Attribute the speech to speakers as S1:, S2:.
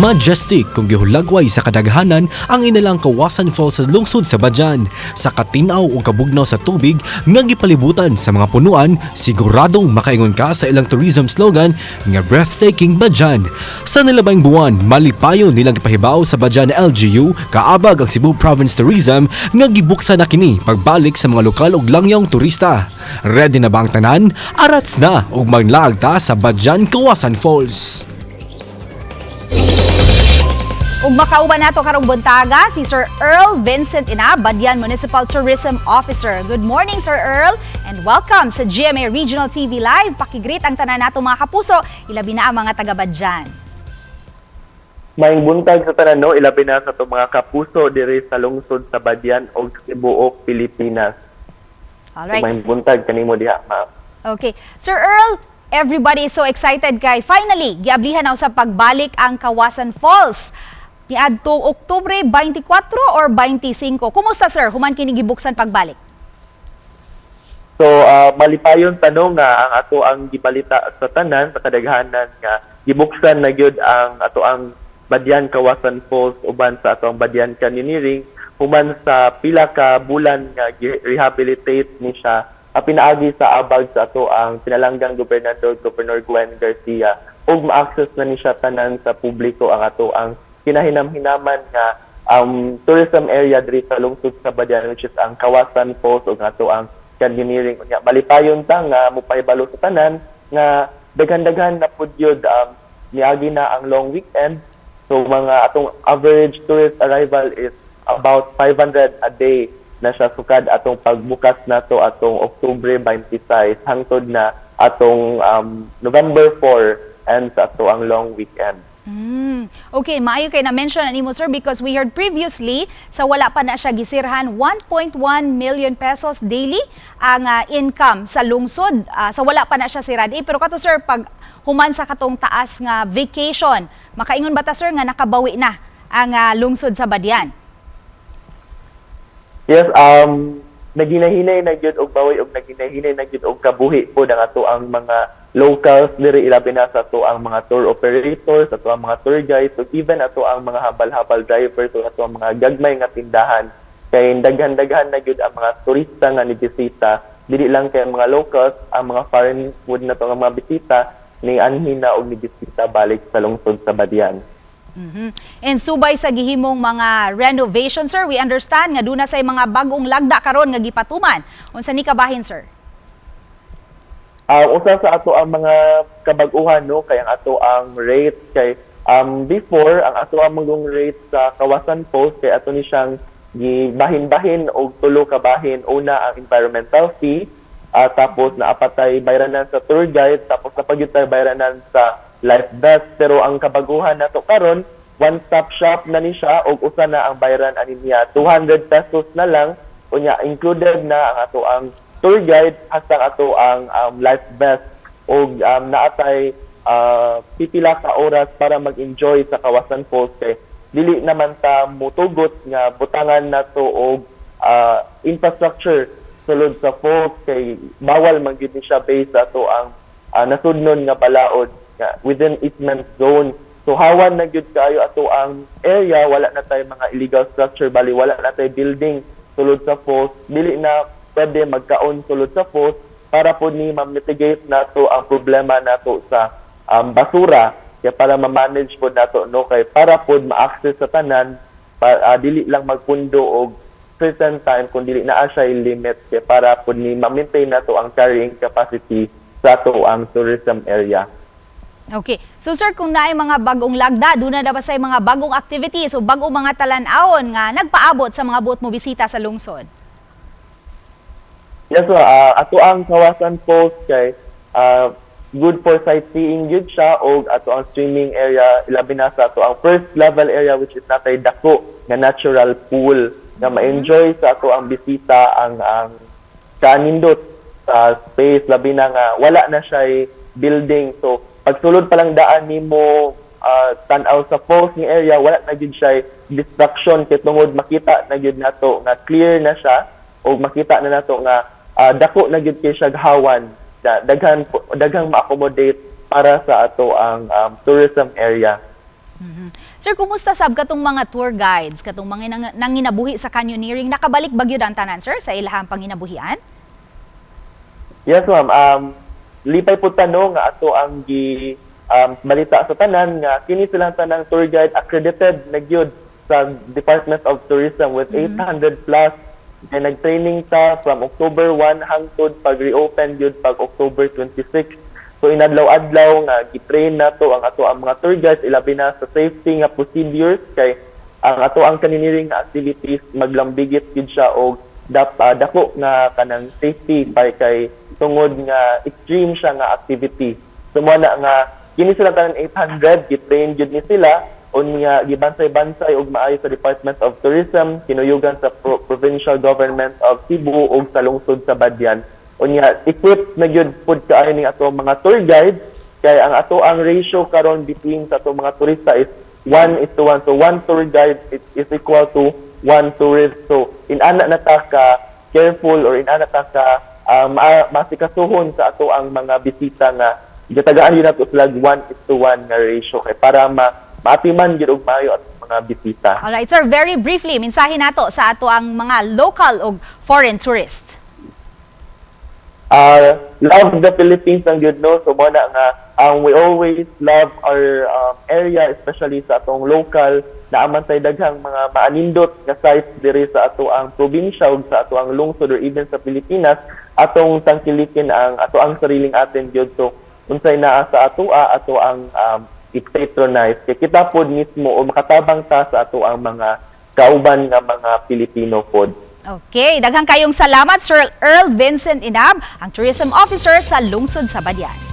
S1: Majestic kung gihulagway sa kadaghanan ang inalang Kawasan Falls sa lungsod sa Badyan. Sa katinaw o kabugnaw sa tubig nga gipalibutan sa mga punuan, siguradong makaingon ka sa ilang tourism slogan nga breathtaking Badyan. Sa nilabayng buwan, malipayon nilang ipahibaw sa Badyan LGU kaabag ang Cebu Province Tourism nga gibuksa na kini pagbalik sa mga lokal ug langyong turista. Ready na ba ang tanan? Arats na ug maglaag ta sa Badyan Kawasan Falls.
S2: Ug makauban nato karong buntaga si Sir Earl Vincent Ina, Badyan Municipal Tourism Officer. Good morning Sir Earl and welcome sa GMA Regional TV Live. Pakigreet ang tanan nato mga kapuso, ilabi na ang mga taga Badyan.
S3: Maing buntag sa tanan no, ilabi na sa mga kapuso diri sa lungsod sa Badyan o Cebuok, Pilipinas.
S2: All
S3: Right. Maing buntag kanimo diha, ma'am.
S2: Okay. Sir Earl, everybody is so excited kay finally giablihan na sa pagbalik ang Kawasan Falls. Niadto Oktubre 24 or 25. Kumusta sir? Human kini gibuksan pagbalik.
S3: So, ah, malipayon tanong nga ang ato ang gibalita sa tanan sa kadaghanan nga gibuksan na gyud ang ato ang Badyan Kawasan Falls uban sa ato ang Badyan Canyoneering human sa pila ka bulan nga gi-rehabilitate ni siya ah, pinaagi sa abag sa ato ang pinalanggang gobernador Governor Gwen Garcia ug ma-access na ni siya tanan sa publiko ang ato ang kinahinam-hinaman nga um, tourism area diri sa lungsod sa Badyan which is ang Kawasan Falls ug ato ang canyoneering unya malipayon ta nga mupahibalo sa tanan nga daghan-daghan na pud yun um, niagi na ang long weekend. So mga atong average tourist arrival is about 500 a day na siya sukad atong pagbukas nato atong Oktubre 26 hangtod na atong um, November 4 and sa ato ang long weekend
S2: Mm. Okay, maayo kay na-mention ani mo sir because we heard previously sa wala pa na siya gisirhan 1.1 million pesos daily ang ah, income sa lungsod ah, sa wala pa na siya sirad. Eh, pero kato sir pag human sa katong taas nga vacation, makaingon ba ta sir nga nakabawi na ang ah, lungsod sa Badyan?
S3: Yes, um naginahinay na gyud og bawi og naginahinay na gyud og kabuhi po ang ato ang mga locals diri ilabi na sa ato ang mga tour operators, ato ang mga tour guides, ug even ato ang mga habal-habal drivers ug ato ang mga gagmay nga tindahan kay daghan-daghan na gyud ang mga turista nga ni bisita dili lang kay ang mga locals, ang mga foreign food na to nga mga bisita ni anhin na og ni bisita balik sa lungsod sa Badyan.
S2: Mhm. And subay sa gihimong mga renovation sir, we understand nga duna say mga bagong lagda karon nga gipatuman. Unsa ni kabahin sir?
S3: Ah, usa sa ato ang mga kabag-uhan no kay ang ato ang rate kay um before ang ato ang magong rate sa Kawasan Post kay ato ni siyang gibahin-bahin og tulo ka bahin una ang environmental fee ah, tapos naapatay bayranan sa tour guide tapos napagyutay bayranan sa life vest pero ang kabaguhan nato karon one stop shop na ni siya og usa na ang bayran ani niya 200 pesos na lang. Unya included na ang ato ang tour guide hasta ato ang um, life vest. Og um, naatay ah, pipila ka oras para mag-enjoy sa Kawasan Falls kay dili naman ta mutugot nga butangan nato og ah, infrastructure sulod sa falls kay bawal man gyud siya based ato ang ah, nasudnon nga balaod nga within easement zone. So hawan na gyud kayo ato ang area wala na tay mga illegal structure bali wala na tay building sulod sa falls dili na pwede magkaon sulod sa falls para po ni ma-mitigate nato ang problema nato sa um, basura. Kaya para ma-manage po nato no? Kay para po ma-access sa tanan pa, ah, dili lang magpundo og certain time kung dili naa siya limit kaya para po ni ma-maintain nato ang carrying capacity sa ato ang tourism area.
S2: Okay. So sir, kung naay mga bagong lagda, doon na ba sa mga bagong activities o bagong mga talan-awon nga nagpaabot sa mga buot mo bisita sa lungsod?
S3: Yes, so, ah, ato ang Kawasan Post kay ah, good for sightseeing gyud siya og ato ang swimming area ilabi na sa ato ang first level area which is natay dako nga natural pool nga ma-enjoy sa ato ang bisita ang ang kanindot sa space labi na nga wala na siya building so pagsulod pa lang daan nimo uh, tan-aw sa falls ni area wala na gyud siya distraction kay tungod makita na gyud nato nga clear na siya o makita na nato nga ah, dako na gyud kay siya gahawan da, daghan daghang ma-accommodate para sa ato ang um, tourism area
S2: Sir, kumusta sab katong mga tour guides, katong mga nang, nanginabuhi sa canyoneering, nakabalik bagyo ang tanan, sir, sa ilahang panginabuhian?
S3: Yes, ma'am. Um, lipay po tanong nga ato ang gi um, balita sa tanan nga kini silang tanang tour guide accredited na gyud sa Department of Tourism with 800 plus. Kay nag-training ta from October 1 hangtod pag reopen gyud pag October 26. So inadlaw-adlaw nga gitrain na to ang ato ang mga tour guides. Ilabi na sa safety nga procedures kay ang ato ang canyoneering nga activities maglambigit gyud siya og dap, ah, dako nga kanang safety by kay tungod nga extreme siya nga activity. So mo na nga kini sila tanan 800 gitrain jud ni sila unya gibansay-bansay og maayo sa Department of Tourism kinuyugan sa Pro- Provincial Government of Cebu ug sa lungsod sa Badyan. Unya equipped na gyud pud kaayo ning ato mga tour guide kay ang ato ang ratio karon between sa ato mga turista is 1 is to 1. So one tour guide is, is equal to one tourist. So in ana na ta ka careful or in ana ta ka ma- masikasuhon sa ato ang mga bisita nga gitagaan yun nato sila 1 is to 1 nga ratio kay para ma maatiman gyud og maayo at mga bisita.
S2: Alright, sir, very briefly, mensahe nato sa ato ang mga local o foreign tourists.
S3: uh, love the Philippines ang good no so mo na nga um, we always love our um, area especially sa atong local na aman tay daghang mga maanindot nga sites diri sa ato ang probinsya ug sa ato ang lungsod or even sa Pilipinas atong tangkilikin ang ato ang sariling atin gyud so unsay naa sa ato ato ang um, i-patronize. Kita pod mismo o makatabang ta sa ato ang mga kauban nga mga Pilipino pod
S2: Okay, daghang kayong salamat Sir Earl Vincent Inab, ang tourism officer sa lungsod sa Badyan.